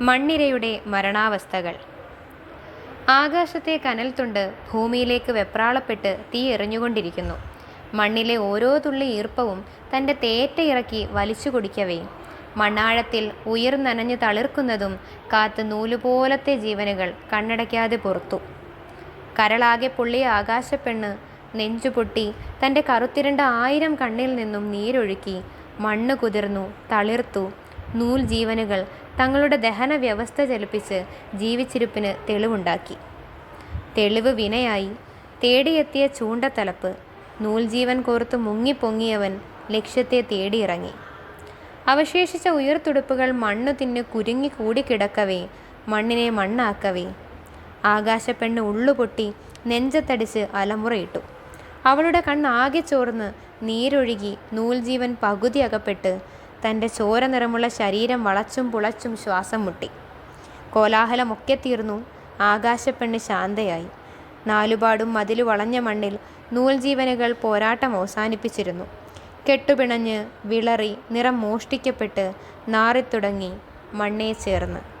മണ്ണിരയുടെ മരണാവസ്ഥകൾ. ആകാശത്തെ കനൽത്തുണ്ട് ഭൂമിയിലേക്ക് വെപ്രാളപ്പെട്ട് തീ എറിഞ്ഞുകൊണ്ടിരിക്കുന്നു. മണ്ണിലെ ഓരോ തുള്ളി ഈർപ്പവും തന്റെ തേറ്റ ഇറക്കി വലിച്ചു കുടിക്കവേ മണ്ണാഴത്തിൽ ഉയർന്നനഞ്ഞു തളിർക്കുന്നതും കാത്ത് നൂലുപോലത്തെ ജീവനുകൾ കണ്ണടയ്ക്കാതെ പുറത്തു. കരളാകെ പൊള്ളിയ ആകാശപ്പെണ്ണ് നെഞ്ചുപൊട്ടി തന്റെ കറുത്തിരണ്ട ആയിരം കണ്ണിൽ നിന്നും നീരൊഴുക്കി മണ്ണ് കുതിർന്നു തളിർത്തു നൂൽ ജീവനുകൾ തങ്ങളുടെ ദഹന വ്യവസ്ഥ ചലിപ്പിച്ച് ജീവിച്ചിരിപ്പിന് തെളിവുണ്ടാക്കി. തെളിവ് വിനയായി തേടിയെത്തിയ ചൂണ്ടത്തലപ്പ് നൂൽജീവൻ കോർത്ത് മുങ്ങിപ്പൊങ്ങിയവൻ ലക്ഷ്യത്തെ തേടിയിറങ്ങി. അവശേഷിച്ച ഉയർത്തുടുപ്പുകൾ മണ്ണു തിന്ന് കുരുങ്ങി കൂടിക്കിടക്കവേ മണ്ണിനെ മണ്ണാക്കവേ. ആകാശപ്പെണ്ണ് ഉള്ളുപൊട്ടി നെഞ്ചത്തടിച്ച് അലമുറയിട്ടു. അവളുടെ കണ്ണാകെ ചോർന്ന് നീരൊഴുകി നൂൽജീവൻ പകുതി അകപ്പെട്ട് തന്റെ ചോര നിറമുള്ള ശരീരം വളച്ചും പുളച്ചും ശ്വാസം മുട്ടി. കോലാഹലമൊക്കെ തീർന്നു. ആകാശപ്പെണ്ണ് ശാന്തയായി. നാലുപാടും മതിലു വളഞ്ഞ മണ്ണിൽ നൂൽജീവനുകൾ പോരാട്ടം അവസാനിപ്പിച്ചിരുന്നു. കെട്ടുപിണഞ്ഞ് വിളറി നിറം മോഷ്ടിക്കപ്പെട്ട് നാറിത്തുടങ്ങി മണ്ണേ ചേർന്ന്.